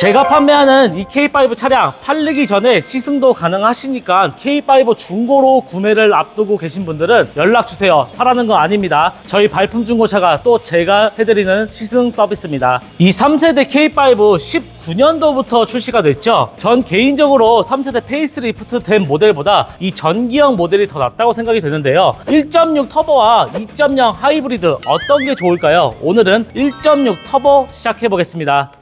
제가 판매하는 이 K5 차량 팔리기 전에 시승도 가능하시니까 K5 중고로 구매를 앞두고 계신 분들은 연락 주세요. 사라는 건 아닙니다. 저희 발품 중고차가 또 제가 해드리는 시승 서비스입니다. 이 3세대 K5 19년도부터 출시가 됐죠. 전 개인적으로 3세대 페이스리프트 된 모델보다 이 전기형 모델이 더 낫다고 생각이 드는데요. 1.6 터보와 2.0 하이브리드 어떤 게 좋을까요? 오늘은 1.6 터보 시작해 보겠습니다.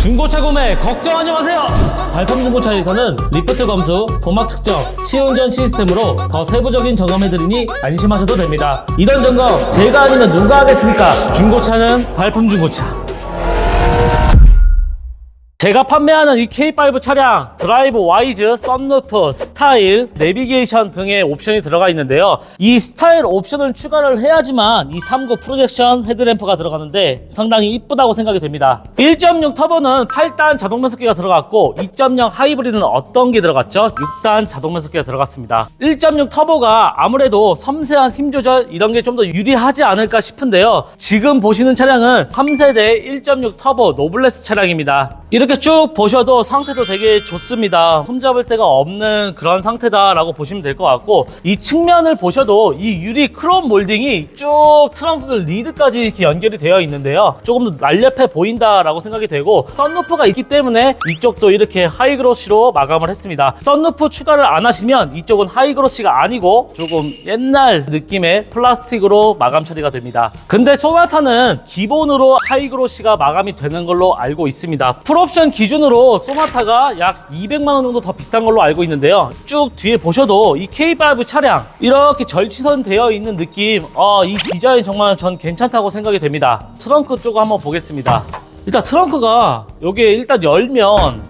중고차 구매 걱정하지 마세요. 발품 중고차에서는 리프트 검수, 도막 측정, 시운전 시스템으로 더 세부적인 점검해드리니 안심하셔도 됩니다. 이런 점검 제가 아니면 누가 하겠습니까? 중고차는 발품 중고차. 제가 판매하는 이 K5 차량 드라이브 와이즈, 썬루프, 스타일, 내비게이션 등의 옵션이 들어가 있는데요. 이 스타일 옵션을 추가를 해야지만 이 3구 프로젝션 헤드램프가 들어가는데 상당히 이쁘다고 생각이 됩니다. 1.6 터보는 8단 자동 변속기가 들어갔고 2.0 하이브리드는 어떤 게 들어갔죠? 6단 자동 변속기가 들어갔습니다. 1.6 터보가 아무래도 섬세한 힘 조절 이런 게 좀 더 유리하지 않을까 싶은데요. 지금 보시는 차량은 3세대 1.6 터보 노블레스 차량입니다. 이렇게 쭉 보셔도 상태도 되게 좋습니다. 흠잡을 데가 없는 그런 상태다라고 보시면 될 것 같고 이 측면을 보셔도 이 유리 크롬 몰딩이 쭉 트렁크 리드까지 이렇게 연결이 되어 있는데요. 조금 더 날렵해 보인다라고 생각이 되고 썬루프가 있기 때문에 이쪽도 이렇게 하이그로시로 마감을 했습니다. 썬루프 추가를 안 하시면 이쪽은 하이그로시가 아니고 조금 옛날 느낌의 플라스틱으로 마감 처리가 됩니다. 근데 소나타는 기본으로 하이그로시가 마감이 되는 걸로 알고 있습니다. 풀옵션 기준으로 소나타가 약 200만 원 정도 더 비싼 걸로 알고 있는데요. 쭉 뒤에 보셔도 이 K5 차량 이렇게 절치선 되어 있는 느낌, 어, 이 디자인 정말 전 괜찮다고 생각이 됩니다. 트렁크 쪽 한번 보겠습니다. 일단 트렁크가 여기에 일단 열면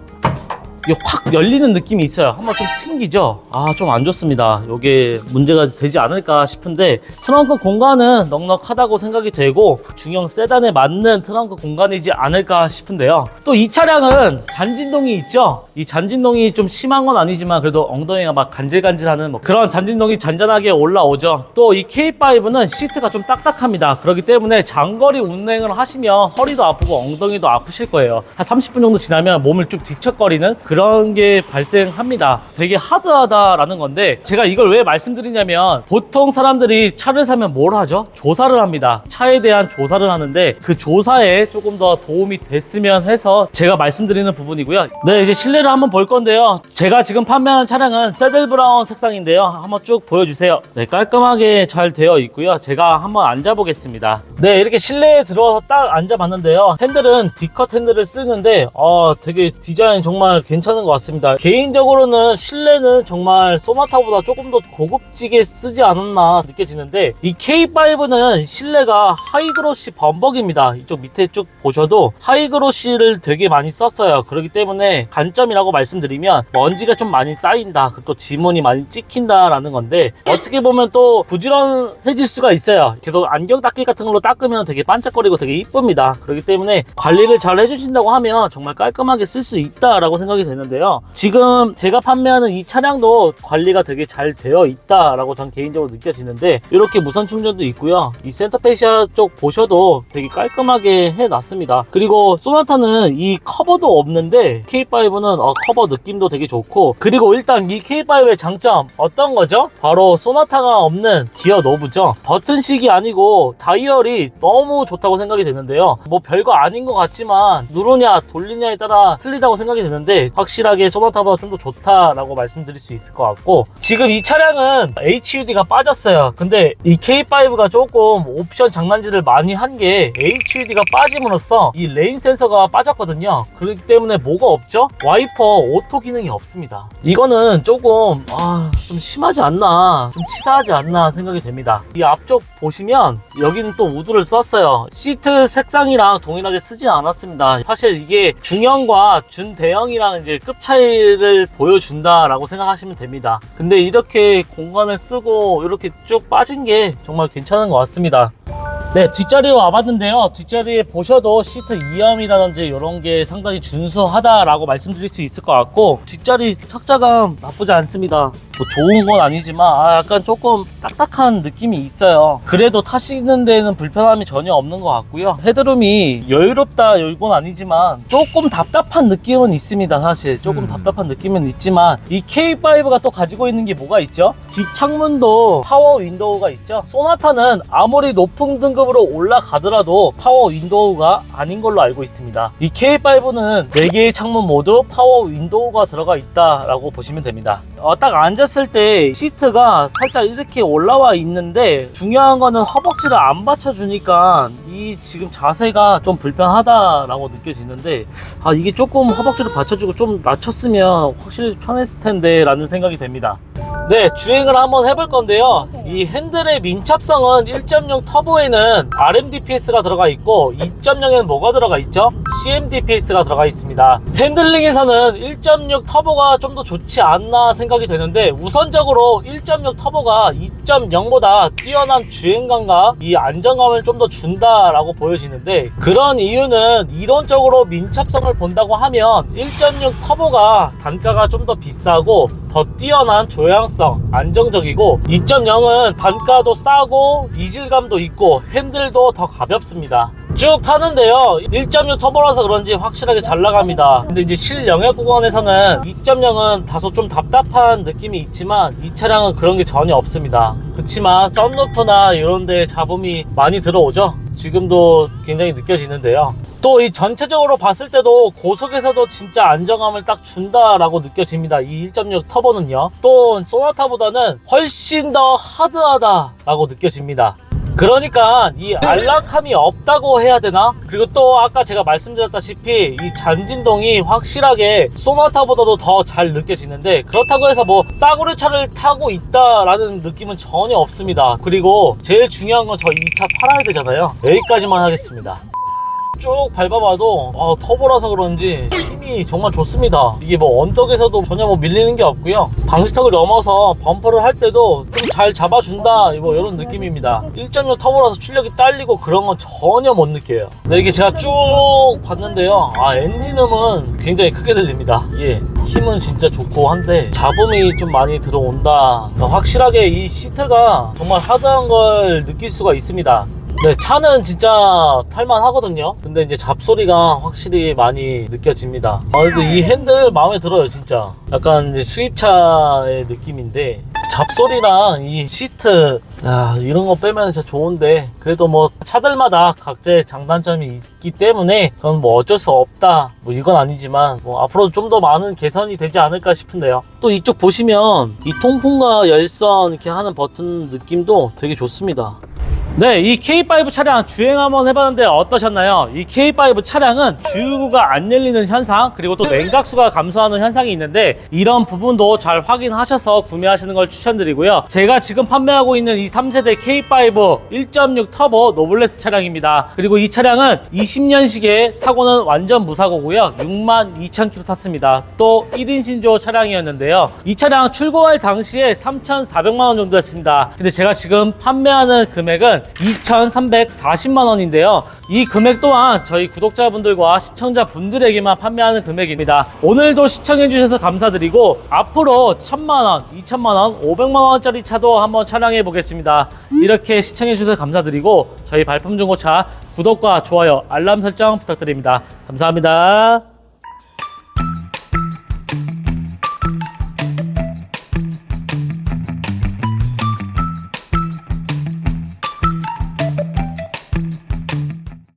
확 열리는 느낌이 있어요. 한번 좀 튕기죠? 아, 좀 안 좋습니다. 이게 문제가 되지 않을까 싶은데, 트렁크 공간은 넉넉하다고 생각이 되고, 중형 세단에 맞는 트렁크 공간이지 않을까 싶은데요. 또 이 차량은 잔진동이 있죠? 이 잔진동이 좀 심한 건 아니지만, 그래도 엉덩이가 막 간질간질하는 뭐 그런 잔진동이 잔잔하게 올라오죠. 또 이 K5는 시트가 좀 딱딱합니다. 그렇기 때문에 장거리 운행을 하시면 허리도 아프고 엉덩이도 아프실 거예요. 한 30분 정도 지나면 몸을 쭉 뒤척거리는 그런 게 발생합니다. 되게 하드하다라는 건데 제가 이걸 왜 말씀드리냐면 보통 사람들이 차를 사면 뭘 하죠? 조사를 합니다. 차에 대한 조사를 하는데 그 조사에 조금 더 도움이 됐으면 해서 제가 말씀드리는 부분이고요. 네, 이제 실내를 한번 볼 건데요. 제가 지금 판매하는 차량은 새들 브라운 색상인데요. 한번 쭉 보여주세요. 네, 깔끔하게 잘 되어 있고요. 제가 한번 앉아보겠습니다. 네, 이렇게 실내에 들어와서 딱 앉아봤는데요. 핸들은 D컷 핸들을 쓰는데 어, 되게 디자인 정말 괜찮 은 것 같습니다. 개인적으로는 실내는 정말 소나타보다 조금 더 고급지게 쓰지 않았나 느껴지는데 이 K5는 실내가 하이그로시 범벅입니다. 이쪽 밑에 쭉 보셔도 하이그로시를 되게 많이 썼어요. 그렇기 때문에 단점이라고 말씀드리면 먼지가 좀 많이 쌓인다. 그리고 또 지문이 많이 찍힌다라는 건데 어떻게 보면 또 부지런해질 수가 있어요. 계속 안경 닦기 같은 걸로 닦으면 되게 반짝거리고 되게 이쁩니다. 그렇기 때문에 관리를 잘 해주신다고 하면 정말 깔끔하게 쓸 수 있다라고 생각이 되는데요. 지금 제가 판매하는 이 차량도 관리가 되게 잘 되어 있다라고 전 개인적으로 느껴지는데 이렇게 무선 충전도 있고요. 이 센터페시아 쪽 보셔도 되게 깔끔하게 해놨습니다. 그리고 소나타는 이 커버도 없는데 K5는 어, 커버 느낌도 되게 좋고 그리고 일단 이 K5의 장점 어떤 거죠? 바로 소나타가 없는 기어 노브죠. 버튼식이 아니고 다이얼이 너무 좋다고 생각이 되는데요. 뭐 별거 아닌 것 같지만 누르냐 돌리냐에 따라 틀리다고 생각이 되는데 확실하게 소나타보다 좀 더 좋다라고 말씀드릴 수 있을 것 같고 지금 이 차량은 HUD가 빠졌어요. 근데 이 K5가 조금 옵션 장난질을 많이 한 게 HUD가 빠짐으로써 이 레인 센서가 빠졌거든요. 그렇기 때문에 뭐가 없죠? 와이퍼 오토 기능이 없습니다. 이거는 조금 아, 좀 심하지 않나, 좀 치사하지 않나 생각이 됩니다. 이 앞쪽 보시면 여기는 또 우드를 썼어요. 시트 색상이랑 동일하게 쓰지 않았습니다. 사실 이게 중형과 준대형이랑 이제 급 차이를 보여준다라고 생각하시면 됩니다. 근데 이렇게 공간을 쓰고 이렇게 쭉 빠진 게 정말 괜찮은 것 같습니다. 네, 뒷자리로 와봤는데요. 뒷자리에 보셔도 시트 이염이라든지 이런 게 상당히 준수하다라고 말씀드릴 수 있을 것 같고 뒷자리 탁자감 나쁘지 않습니다. 뭐 좋은 건 아니지만 아, 약간 조금 딱딱한 느낌이 있어요. 그래도 타시는 데는 불편함이 전혀 없는 것 같고요. 헤드룸이 여유롭다 이건 아니지만 조금 답답한 느낌은 있습니다. 사실 조금 음. 답답한 느낌은 있지만 이 K5가 또 가지고 있는 게 뭐가 있죠? 뒷창문도 파워 윈도우가 있죠. 소나타는 아무리 높은 등급으로 올라가더라도 파워 윈도우가 아닌 걸로 알고 있습니다. 이 K5는 4개의 창문 모두 파워 윈도우가 들어가 있다라고 보시면 됩니다. 어, 딱 앉았을 때 시트가 살짝 이렇게 올라와 있는데 중요한 거는 허벅지를 안 받쳐주니까 이 지금 자세가 좀 불편하다라고 느껴지는데 아 이게 조금 허벅지를 받쳐주고 좀 낮췄으면 확실히 편했을 텐데 라는 생각이 됩니다. 네, 주행을 한번 해볼 건데요. 이 핸들의 민첩성은 1.0 터보에는 RMDPS가 들어가 있고 2.0에는 뭐가 들어가 있죠? CMDPS가 들어가 있습니다. 핸들링에서는 1.6 터보가 좀 더 좋지 않나 생각이 되는데 우선적으로 1.6 터보가 2.0보다 뛰어난 주행감과 이 안정감을 좀 더 준다라고 보여지는데 그런 이유는 이론적으로 민첩성을 본다고 하면 1.6 터보가 단가가 좀 더 비싸고 더 뛰어난 조향성, 안정적이고 2.0은 단가도 싸고 이질감도 있고 핸들도 더 가볍습니다. 쭉 타는데요. 1.6 터보라서 그런지 확실하게 잘 나갑니다. 근데 이제 실영역 구간에서는 2.0은 다소 좀 답답한 느낌이 있지만 이 차량은 그런 게 전혀 없습니다. 그치만 썬루프나 이런 데 잡음이 많이 들어오죠. 지금도 굉장히 느껴지는데요. 또 이 전체적으로 봤을 때도 고속에서도 진짜 안정감을 딱 준다라고 느껴집니다. 이 1.6 터보는요. 또 소나타보다는 훨씬 더 하드하다라고 느껴집니다. 그러니까 이 안락함이 없다고 해야 되나? 그리고 또 아까 제가 말씀드렸다시피 이 잔진동이 확실하게 소나타보다도 더 잘 느껴지는데 그렇다고 해서 뭐 싸구려 차를 타고 있다라는 느낌은 전혀 없습니다. 그리고 제일 중요한 건 저 이 차 팔아야 되잖아요. 여기까지만 하겠습니다. 쭉 밟아봐도 어, 터보라서 그런지 힘이 정말 좋습니다. 이게 뭐 언덕에서도 전혀 뭐 밀리는 게 없고요. 방지턱을 넘어서 범퍼를 할 때도 좀 잘 잡아준다 뭐 이런 느낌입니다. 1.6 터보라서 출력이 딸리고 그런 건 전혀 못 느껴요. 근데 이게 제가 쭉 봤는데요. 아 엔진음은 굉장히 크게 들립니다. 이게 힘은 진짜 좋고 한데 잡음이 좀 많이 들어온다. 확실하게 이 시트가 정말 하드한 걸 느낄 수가 있습니다 네, 차는 진짜 탈만 하거든요. 근데 이제 잡소리가 확실히 많이 느껴집니다. 아, 근데 이 핸들 마음에 들어요, 진짜. 약간 수입차의 느낌인데, 잡소리랑 이 시트, 야, 이런 거 빼면 진짜 좋은데, 그래도 뭐 차들마다 각자의 장단점이 있기 때문에, 그건 뭐 어쩔 수 없다. 뭐 이건 아니지만, 뭐 앞으로 좀 더 많은 개선이 되지 않을까 싶은데요. 또 이쪽 보시면, 이 통풍과 열선 이렇게 하는 버튼 느낌도 되게 좋습니다. 네, 이 K5 차량 주행 한번 해봤는데 어떠셨나요? 이 K5 차량은 주유구가 안 열리는 현상, 그리고 또 냉각수가 감소하는 현상이 있는데 이런 부분도 잘 확인하셔서 구매하시는 걸 추천드리고요. 제가 지금 판매하고 있는 이 3세대 K5 1.6 터보 노블레스 차량입니다. 그리고 이 차량은 20년식의 사고는 완전 무사고고요. 6만 2천 킬로 탔습니다. 또 1인 신조 차량이었는데요. 이 차량 출고할 당시에 3,400만 원 정도 였습니다. 근데 제가 지금 판매하는 금액은 2,340만 원인데요. 이 금액 또한 저희 구독자분들과 시청자분들에게만 판매하는 금액입니다. 오늘도 시청해주셔서 감사드리고 앞으로 1,000만 원, 2,000만 원, 500만 원짜리 차도 한번 촬영해 보겠습니다. 이렇게 시청해주셔서 감사드리고 저희 발품 중고차 구독과 좋아요, 알람 설정 부탁드립니다. 감사합니다.